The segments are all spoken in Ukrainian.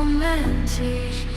вічність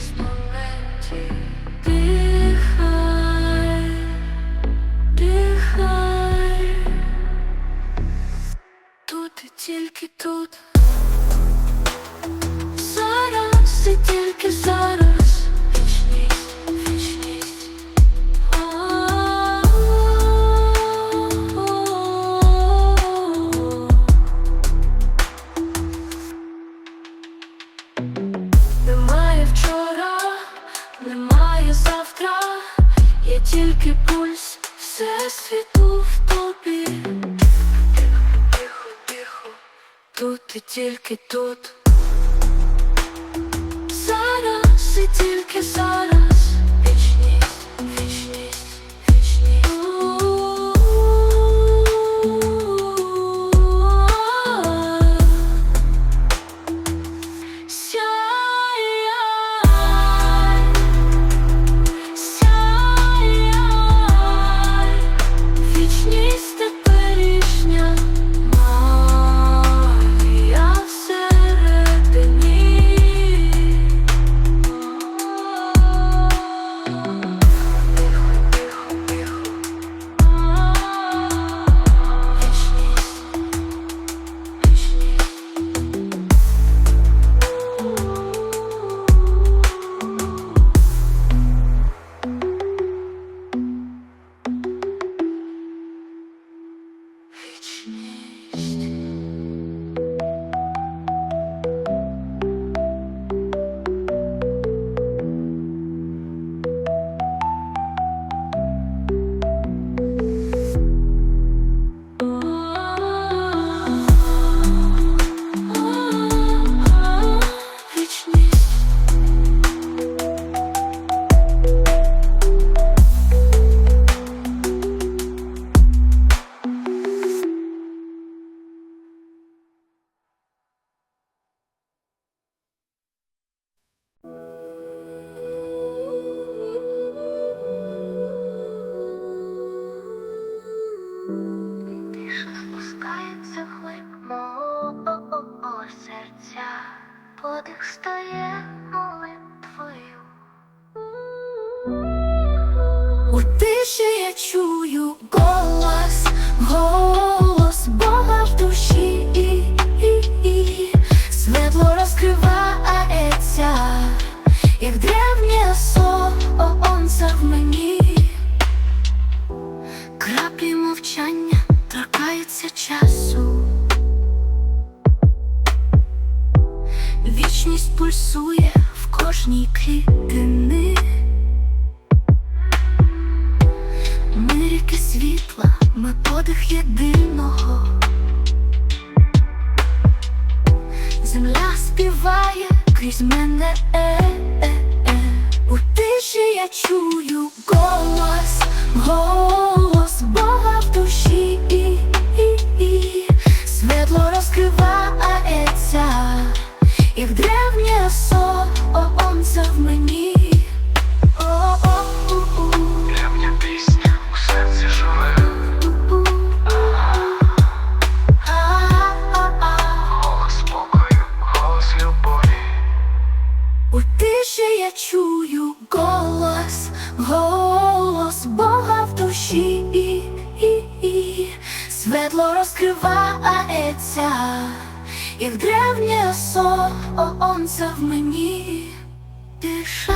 тільки пульс всесвіту в тобі. Тихо, тихо, тихо, тут і тільки тут. Зараз і тільки зараз. Як древнє сонце в мені. Краплі мовчання торкаються часу. Вічність пульсує в кожній клітини. Ми ріки світла, ми подих єдиного. Земля співає крізь мене. Чую як древнє сонце в мені. Тиша